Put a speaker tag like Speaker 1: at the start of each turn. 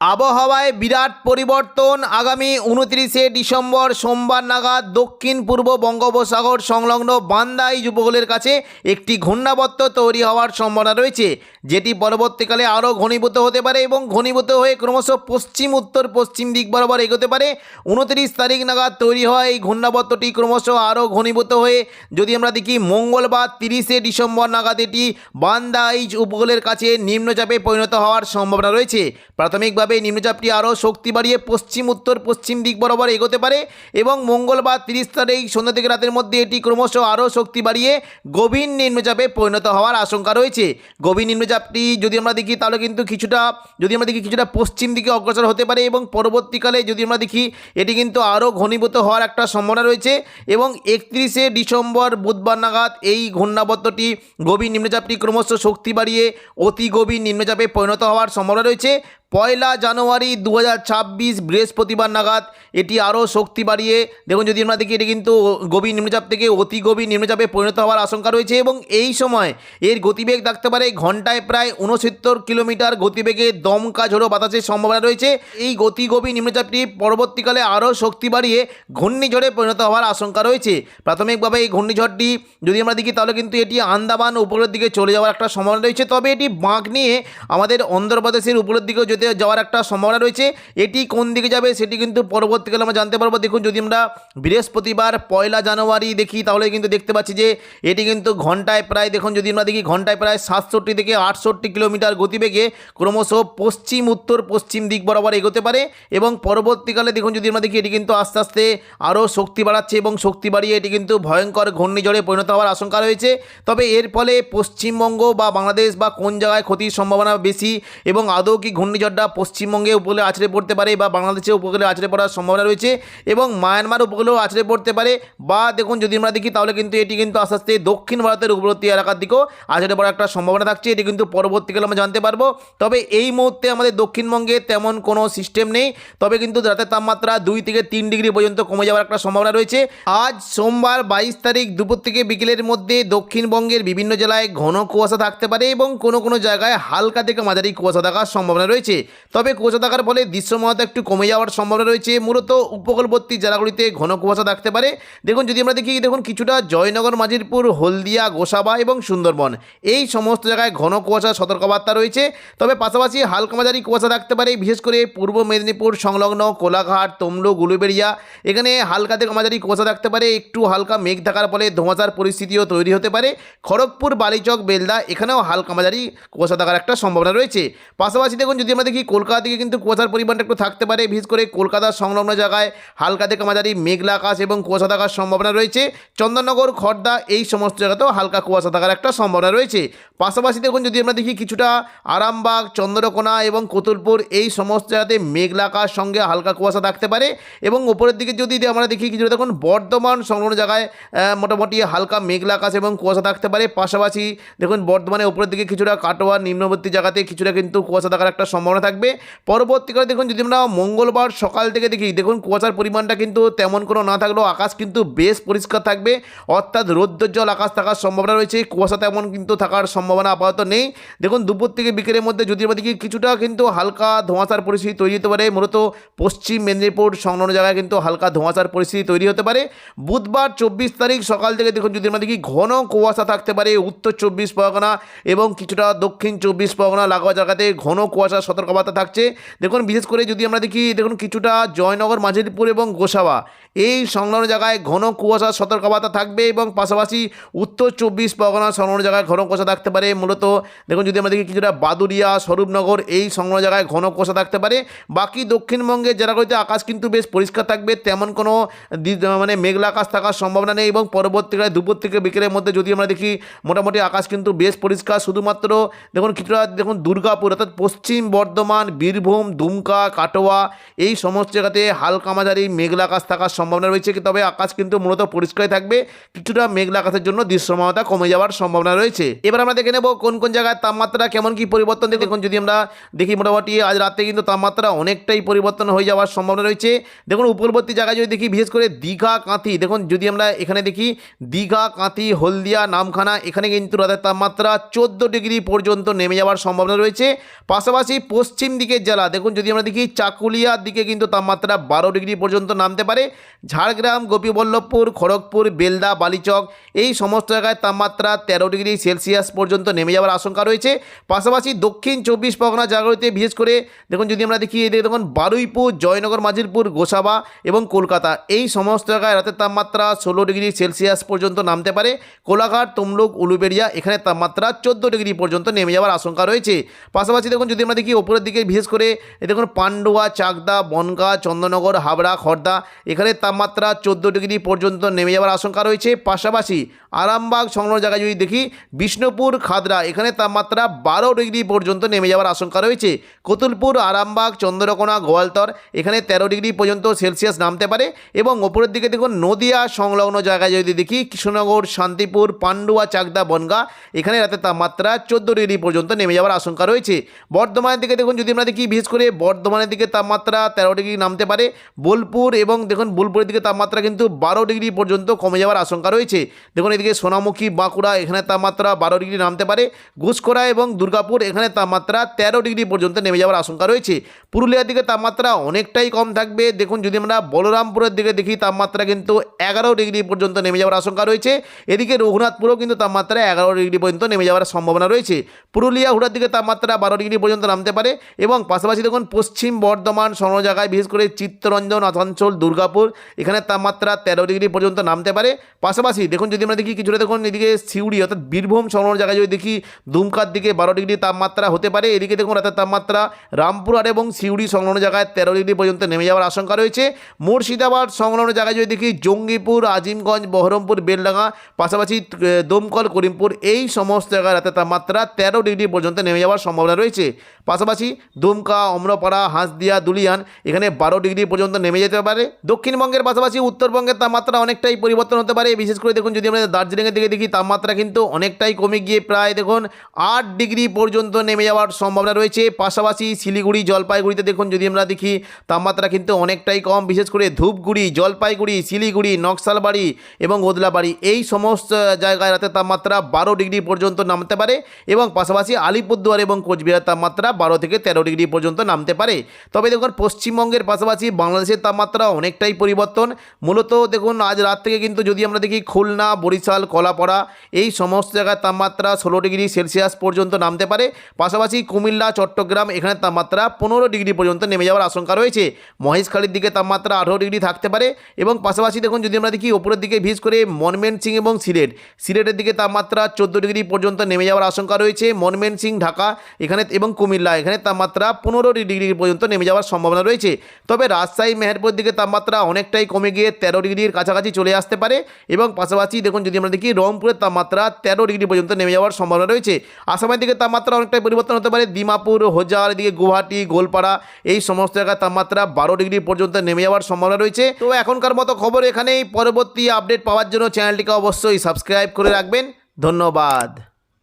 Speaker 1: আবহাওয়ায় বিরাট পরিবর্তন আগামী উনত্রিশে ডিসেম্বর সোমবার নাগাদ দক্ষিণ পূর্ব বঙ্গোপসাগর সংলগ্ন বান্দাই উপকূলের কাছে একটি ঘূর্ণাবর্ত তৈরি হওয়ার সম্ভাবনা রয়েছে, যেটি পরবর্তীকালে আরও ঘনীভূত হতে পারে এবং ঘনীভূত হয়ে ক্রমশ পশ্চিম, উত্তর, পশ্চিম দিক বরাবর এগোতে পারে। উনত্রিশ তারিখ নাগাদ তৈরি হওয়া এই ঘূর্ণাবর্তটি ক্রমশ আরও ঘনীভূত হয়ে, যদি আমরা দেখি মঙ্গলবার তিরিশে ডিসেম্বর নাগাদ এটি বান্দাইজ উপকূলের কাছে নিম্নচাপে পরিণত হওয়ার সম্ভাবনা রয়েছে। প্রাথমিকভাবে নিম্নচাপটি আরও শক্তি বাড়িয়ে পশ্চিম, উত্তর, পশ্চিম দিক বরাবর এগোতে পারে এবং মঙ্গলবার তিরিশ তারিখ সন্ধ্যা থেকে রাতের মধ্যে এটি ক্রমশ আরও শক্তি বাড়িয়ে গভীর নিম্নচাপে পরিণত হওয়ার আশঙ্কা রয়েছে। গভীর নিম্নচাপটি যদি আমরা দেখি, তাহলে কিন্তু কিছুটা, যদি আমরা দেখি কিছুটা পশ্চিম দিকে অগ্রসর হতে পারে এবং পরবর্তীকালে যদি আমরা দেখি, এটি কিন্তু আরও ঘনীভূত হওয়ার একটা সম্ভাবনা রয়েছে এবং একত্রিশে ডিসেম্বর বুধবার নাগাদ এই ঘূর্ণাবর্তটি, গভীর নিম্নচাপটি ক্রমশ শক্তি বাড়িয়ে অতি গভীর নিম্নচাপে পরিণত হওয়ার সম্ভাবনা রয়েছে। পয়লা জানুয়ারি দু হাজার ছাব্বিশ বৃহস্পতিবার নাগাদ এটি আরও শক্তি বাড়িয়ে। দেখুন, যদি আমরা দেখি, এটি কিন্তু গভীর নিম্নচাপ থেকে অতি গভীর নিম্নচাপে পরিণত হওয়ার আশঙ্কা রয়েছে এবং এই সময় এর গতিবেগ থাকতে পারে ঘন্টায় প্রায় উনসত্তর কিলোমিটার গতিবেগে। দমকা ঝোড়ো বাতাসের সম্ভাবনা রয়েছে। এই গতি গভীর নিম্নচাপটি পরবর্তীকালে আরও শক্তি বাড়িয়ে ঘূর্ণিঝড়ে পরিণত হওয়ার আশঙ্কা রয়েছে। প্রাথমিকভাবে এই ঘূর্ণিঝড়টি যদি আমরা দেখি, তাহলে কিন্তু এটি আন্দামান উপরের দিকে চলে যাওয়ার একটা সম্ভাবনা রয়েছে। তবে এটি বাঁক নিয়ে আমাদের অন্ধ্রপ্রদেশের উপরের দিকেও যেতে যাওয়ার একটা সম্ভাবনা রয়েছে। এটি কোন দিকে যাবে সেটি কিন্তু পরবর্তীকালে আমরা জানতে পারব। দেখুন, যদি আমরা বৃহস্পতিবার পয়লা জানুয়ারি দেখি, তাহলে কিন্তু দেখতে পাচ্ছি যে এটি কিন্তু ঘন্টায় প্রায়, দেখুন, যদি আমরা দেখি, ঘন্টায় প্রায় সাতষট্টি থেকে আটষট্টি কিলোমিটার গতিবেগে ক্রমশ পশ্চিম, উত্তর, পশ্চিম দিক বরাবর এগোতে পারে এবং পরবর্তীকালে দেখুন, যদি আমরা দেখি, এটি কিন্তু আস্তে আস্তে আরও শক্তি বাড়াচ্ছে এবং শক্তি বাড়িয়ে এটি কিন্তু ভয়ঙ্কর ঘূর্ণিঝড়ে পরিণত হওয়ার আশঙ্কা রয়েছে। তবে এর ফলে পশ্চিমবঙ্গ বা বাংলাদেশ বা কোন জায়গায় ক্ষতির সম্ভাবনা বেশি এবং আদৌ কি ঘূর্ণিঝড়টা পশ্চিমবঙ্গে উপকূলে আছড়ে পড়তে পারে বা বাংলাদেশে উপকূলে আছড়ে পড়ার সম্ভাবনা রয়েছে এবং মায়ানমার উপকূলেও আছড়ে পড়তে পারে বা দেখুন যদি আমরা দেখি তাহলে কিন্তু এটি কিন্তু আস্তে আস্তে দক্ষিণ ভারতের উপবর্তী এলাকার দিকেও আছড়ে পড়ার একটা সম্ভাবনা থাকছে। এটি কিন্তু পরবর্তীকালে আমরা জানতে পারব। তবে এই মুহূর্তে আমাদের দক্ষিণবঙ্গে তেমন কোনো সিস্টেম নেই। তবে কিন্তু রাতের তাপমাত্রা দুই থেকে তিন ডিগ্রি পর্যন্ত কমে যাওয়ার একটা সম্ভাবনা রয়েছে। আজ সোমবার বাইশ তারিখ দুপুর থেকে বিকেলের মধ্যে দক্ষিণবঙ্গের বিভিন্ন জেলায় ঘন কুয়াশা থাকতে পারে এবং কোনো কোনো জায়গায় হালকা থেকে মাঝারি কুয়াশা থাকার সম্ভাবনা রয়েছে। তবে কুয়াশা থাকার ফলে দৃশ্যমানতা একটু কমে যাওয়ার সম্ভাবনা রয়েছে। মূলত উপকূলবর্তী জেলাগুলিতে ঘন কুয়াশা থাকতে পারে। দেখুন, যদি আমরা দেখি, দেখুন কিছুটা জয়নগর মাঝিরপুর হলদিয়া, গোসাবা এবং সুন্দরবন। এই সমস্ত জায়গায় ঘন কুয়াশা সতর্কবার্তা রয়েছে। তবে পাশাপাশি হালকা মাঝারি কুয়াশা থাকতে পারে, বিশেষ করে পূর্ব মেদিনীপুর, সংলগ্ন কোলাঘাট তমলু গুলুবেড়িয়া এখানে হালকা থেকে মাঝারি কুয়াশা থাকতে পারে। একটু হালকা মেঘ থাকার ফলে ধোঁয়াশার পরিস্থিতিও তৈরি হতে পারে। খড়গপুর, বালিচক, বেলদা, এখানেও হালকা মাঝারি কুয়াশা থাকার একটা সম্ভাবনা রয়েছে। পাশাপাশি দেখুন, যদি আমরা দেখি কলকাতা থেকে কিন্তু কুয়াশার পরিমাণটা একটু থাকতে পারে, বিশেষ করে কলকাতার সংলগ্ন জায়গায় হালকা থেকে মাঝারি মেঘলা আকাশ এবং কুয়াশা থাকার সম্ভাবনা রয়েছে। চন্দননগর, খর্দা এই সমস্ত জায়গাতেও হালকা কুয়াশা থাকার একটা সম্ভাবনা রয়েছে। পাশাপাশি দেখুন যদি আমরা দেখি কিছুটা আরামবাগ, চন্দ্রকোনা এবং কতুলপুর এই সমস্ত জায়গাতে মেঘলা আকাশ সঙ্গে হালকা কুয়াশা থাকতে পারে এবং উপরের দিকে যদি আমরা দেখি কিছুটা দেখুন বর্ধমান সংলগ্ন জায়গায় মোটামুটি হালকা মেঘলা আকাশ এবং কুয়াশা থাকতে পারে। পাশাপাশি দেখুন বর্ধমানে উপরের দিকে কিছুটা কাটোয়া, নিম্নবর্তী জায়গাতে কিছুটা কিন্তু কুয়াশা থাকার একটা সম্ভাবনা থাকবে। পরবর্তীকালে দেখুন, যদি আমরা মঙ্গলবার সকাল থেকে দেখি, দেখুন কুয়াশার পরিমাণটা কিন্তু তেমন কোনো না থাকলেও আকাশ কিন্তু বেশ পরিষ্কার থাকবে। অর্থাৎ রৌদ্রোজ্জ্বল আকাশ থাকার সম্ভাবনা রয়েছে, কুয়াশা তেমন কিন্তু থাকার সম্ভাবনা আপাতত নেই। দেখুন, দুপুর থেকে বিকেলের মধ্যে যদি আমরা দেখি, কিছুটা কিন্তু হালকা ধোঁয়াশার পরিস্থিতি তৈরি হতে পারে। মূলত পশ্চিম মেদিনীপুর সংলগ্ন জায়গায় কিন্তু হালকা ধোঁয়াশার পরিস্থিতি তৈরি হতে পারে। বুধবার চব্বিশ তারিখ সকাল থেকে দেখুন, যদি আমরা দেখি, ঘন কুয়াশা থাকতে পারে। উত্তর চব্বিশ পরগনা এবং কিছুটা দক্ষিণ চব্বিশ পরগনা লাগোয়া জায়গাতে ঘন কুয়াশা সতর্কবার্তা থাকছে। দেখুন, বিশেষ করে যদি আমরা দেখি, দেখুন, কিছুটা জয়নগর, মাঝেরপুর এবং গোসাবা। এই সংলগ্ন জায়গায় ঘন কুয়াশার সতর্কবার্তা থাকবে এবং পাশাপাশি উত্তর চব্বিশ পরগনা সংলগ্ন জায়গায় ঘন কুয়াশা থাকতে পারে। মূলত, দেখুন, যদি আমরা দেখি, কিছুটা বাদুরিয়া স্বরূপনগর এই সংলগ্ন জায়গায় ঘন কুয়াশা থাকতে পারে। বাকি দক্ষিণবঙ্গের জেলাগুলিতে আকাশ কিন্তু বেশ পরিষ্কার থাকবে। তেমন কোনো মানে মেঘলা আকাশ থাকার সম্ভাবনা নেই এবং পরবর্তীকালে দুপুর থেকে বিকেলের মধ্যে যদি আমরা দেখি, মোটামুটি আকাশ কিন্তু বেশ পরিষ্কার। শুধুমাত্র, দেখুন, কিছুটা, দেখুন, দুর্গাপুর অর্থাৎ পশ্চিম বর্ধমান বীরভূম, দুমকা, কাটোয়া এই সমস্ত জায়গাতে হালকা মাঝারি মেঘলা আকাশ থাকার সম্ভাবনা রয়েছে তবে আকাশ কিন্তু মূলত পরিষ্কার থাকবে। কিছুটা মেঘলা আকাশের জন্য দৃশ্যমানতা কমে যাওয়ার সম্ভাবনা রয়েছে। এবার আমরা দেখে নেব কোন কোন জায়গায় তাপমাত্রা কেমন কি পরিবর্তন দেখে দেখুন। যদি আমরা দেখি মোটামুটি আজ রাতে কিন্তু তাপমাত্রা অনেকটাই পরিবর্তন হয়ে যাওয়ার সম্ভাবনা রয়েছে। দেখুন, উপরবর্তী জায়গায় যদি দেখি, বিশেষ করে দীঘা, কাঁথি, দেখুন, যদি আমরা এখানে দেখি, দীঘা, কাঁথি, হলদিয়া, নামখানা, এখানে কিন্তু রাতের তাপমাত্রা চোদ্দ ডিগ্রি পর্যন্ত নেমে যাওয়ার সম্ভাবনা রয়েছে। পাশাপাশি পশ্চিম দিকের জেলা। দেখুন, যদি আমরা দেখি, চাকুলিয়ার দিকে কিন্তু তাপমাত্রা বারো ডিগ্রি পর্যন্ত নামতে পারে। ঝাড়গ্রাম, গোপীবল্লভপুর, খড়গপুর, বেলদা, বালিচক, এই সমস্ত জায়গায় তাপমাত্রা তেরো ডিগ্রি সেলসিয়াস পর্যন্ত নেমে যাওয়ার আশঙ্কা রয়েছে। পাশাপাশি দক্ষিণ চব্বিশ পরগনা জায়গাগুলিতে, বিশেষ করে দেখুন, যদি আমরা দেখি, এদিকে দেখুন, বারুইপুর, জয়নগর মাঝিরপুর গোসাবা এবং কলকাতা, এই সমস্ত জায়গায় রাতের তাপমাত্রা ষোলো ডিগ্রি সেলসিয়াস পর্যন্ত নামতে পারে। কোলাঘাট, তমলুক, উলুবেড়িয়া, এখানে তাপমাত্রা চোদ্দ ডিগ্রি পর্যন্ত নেমে যাওয়ার আশঙ্কা রয়েছে। পাশাপাশি দেখুন, যদি আমরা দেখি ওপরের দিকে বিশেষ করে দেখুন পান্ডুয়া, চাকদা, বনগা, চন্দ্রনগর, হাবড়া খড়দা এখানে তাপমাত্রা চোদ্দ ডিগ্রি পর্যন্ত নেমে যাওয়ার আশঙ্কা রয়েছে। পাশাপাশি আরামবাগ সংলগ্ন জায়গায় যদি দেখি, বিষ্ণুপুর, খাদরা, এখানে তাপমাত্রা বারো ডিগ্রি পর্যন্ত নেমে যাওয়ার আশঙ্কা রয়েছে। কতুলপুর, আরামবাগ, চন্দ্রকোনা, গোয়ালতর, এখানে তেরো ডিগ্রি পর্যন্ত সেলসিয়াস নামতে পারে। এবং ওপরের দিকে দেখুন নদিয়া সংলগ্ন জায়গায় যদি দেখি, কৃষ্ণনগর, শান্তিপুর, পান্ডুয়া, চাকদা, বনগা, এখানে রাতে তাপমাত্রা চোদ্দ ডিগ্রি পর্যন্ত নেমে যাওয়ার আশঙ্কা রয়েছে। বর্ধমানের দিকে দেখুন, যদি আমরা দেখি, বিশেষ করে বর্ধমানের দিকে তাপমাত্রা তেরো ডিগ্রি নামতে পারে, বোলপুর এবং দেখুন, বোলপুরের দিকে তাপমাত্রা কিন্তু বারো ডিগ্রি পর্যন্ত কমে যাওয়ার আশঙ্কা রয়েছে। দেখুন, এদিকে সোনামুখী, বাঁকুড়া, এখানে তাপমাত্রা বারো ডিগ্রি নামতে পারে ঘুষকোড়া এবং দুর্গাপুর, এখানে তাপমাত্রা তেরো ডিগ্রি পর্যন্ত নেমে যাওয়ার আশঙ্কা রয়েছে। পুরুলিয়ার দিকে তাপমাত্রা অনেকটাই কম থাকবে। দেখুন, যদি আমরা বলরামপুরের দিকে দেখি, তাপমাত্রা কিন্তু এগারো ডিগ্রি পর্যন্ত নেমে যাওয়ার আশঙ্কা রয়েছে। এদিকে রঘুনাথপুরেও কিন্তু তাপমাত্রা এগারো ডিগ্রি পর্যন্ত নেমে যাওয়ার সম্ভাবনা রয়েছে। পুরুলিয়া হুড়ার দিকে তাপমাত্রা বারো ডিগ্রি পর্যন্ত নামতে পারে এবং পাশাপাশি দেখুন পশ্চিম বর্ধমান সর্ণ জায়গায় বিশেষ করে চিত্তরঞ্জন, আসানসোল, দুর্গাপুর, এখানে তাপমাত্রা তেরো ডিগ্রি পর্যন্ত নামতে পারে। পাশাপাশি দেখুন যদি আমরা দেখি কিছুটা দেখুন এদিকে সিউড়ি অর্থাৎ বীরভূম সংলগ্ন জায়গায় যদি দেখি দুমকার দিকে বারো ডিগ্রি তাপমাত্রা হতে পারে। এদিকে দেখুন রাতের তাপমাত্রা রামপুরহাট এবং সিউড়ি সংলগ্ন জায়গায় তেরো ডিগ্রি পর্যন্ত নেমে যাওয়ার আশঙ্কা রয়েছে। মুর্শিদাবাদ সংলগ্ন জায়গায় যদি দেখি জঙ্গিপুর, আজিমগঞ্জ, বহরমপুর, বেলডাঙ্গা, পাশাপাশি দমকল, করিমপুর, এই সমস্ত জায়গায় রাতের তাপমাত্রা তেরো ডিগ্রি পর্যন্ত নেমে যাওয়ার সম্ভাবনা রয়েছে। পাশাপাশি দুমকা, অম্রপাড়া, হাঁসদিয়া, দুলিয়ান এখানে বারো ডিগ্রি পর্যন্ত নেমে যেতে পারে। দক্ষিণবঙ্গের পাশাপাশি উত্তরবঙ্গের তাপমাত্রা অনেকটাই পরিবর্তন হতে পারে। বিশেষ করে দেখুন, যদি আমরা দার্জিলিংয়ের দিকে দেখি, তাপমাত্রা কিন্তু অনেকটাই কমে গিয়ে প্রায় দেখুন আট ডিগ্রি পর্যন্ত নেমে যাওয়ার সম্ভাবনা রয়েছে। পাশাপাশি শিলিগুড়ি, জলপাইগুড়িতে দেখুন, যদি আমরা দেখি, তাপমাত্রা কিন্তু অনেকটাই কম। বিশেষ করে ধূপগুড়ি, জলপাইগুড়ি, শিলিগুড়ি, নকশালবাড়ি এবং ওদলাবাড়ি এই সমস্ত জায়গায় রাতের তাপমাত্রা বারো ডিগ্রি পর্যন্ত নামতে পারে। এবং পাশাপাশি আলিপুরদুয়ার এবং কোচবিহার তাপমাত্রা বারো থেকে তেরো ডিগ্রি পর্যন্ত নামতে পারে। তবে দেখুন, পশ্চিমবঙ্গের পাশাপাশি বাংলাদেশের তাপমাত্রা অনেকটাই পরিবর্তন। মূলত দেখুন, আজ রাত থেকে কিন্তু যদি আমরা দেখি খুলনা, বরিশাল, কলাপাড়া, এই সমস্ত জায়গায় তাপমাত্রা ষোলো ডিগ্রি সেলসিয়াস পর্যন্ত নামতে পারে। পাশাপাশি কুমিল্লা, চট্টগ্রাম, এখানে তাপমাত্রা পনেরো ডিগ্রি পর্যন্ত নেমে যাওয়ার আশঙ্কা রয়েছে। মহেশখালীর দিকে তাপমাত্রা আঠেরো ডিগ্রি থাকতে পারে এবং পাশাপাশি দেখুন, যদি আমরা দেখি ওপরের দিকে বিশেষ করে মনমেনসিং এবং সিলেট, সিলেটের দিকে তাপমাত্রা চোদ্দ ডিগ্রি পর্যন্ত নেমে যাওয়ার আশঙ্কা রয়েছে। মনমেনসিং ঢাকা, এখানে এবং কুমিল্লা, এখানে তাপমাত্রা পনেরো ডিগ্রি পর্যন্ত নেমে যাওয়ার সম্ভাবনা রয়েছে। তবে রাজশাহী, মেহেরপুর দিকে তাপমাত্রা অনেকটাই কমে গিয়ে তেরো ডিগ্রির কাছাকাছি চলে আসতে পারে এবং পাশাপাশি দেখুন, যদি আমরা দেখি রংপুরের তাপমাত্রা তেরো ডিগ্রি পর্যন্ত নেমে যাওয়ার সম্ভাবনা রয়েছে। আসামের দিকে তাপমাত্রা অনেকটাই পরিবর্তন হতে পারে। দিমাপুর হোজার এদিকে গুয়াহাটি, গোলপাড়া এই সমস্ত জায়গায় তাপমাত্রা বারো ডিগ্রি পর্যন্ত নেমে যাওয়ার সম্ভাবনা রয়েছে। তো এখনকার মতো খবর এখানেই। পরবর্তী আপডেট পাওয়ার জন্য চ্যানেলটিকে অবশ্যই সাবস্ক্রাইব করে রাখবেন। ধন্যবাদ।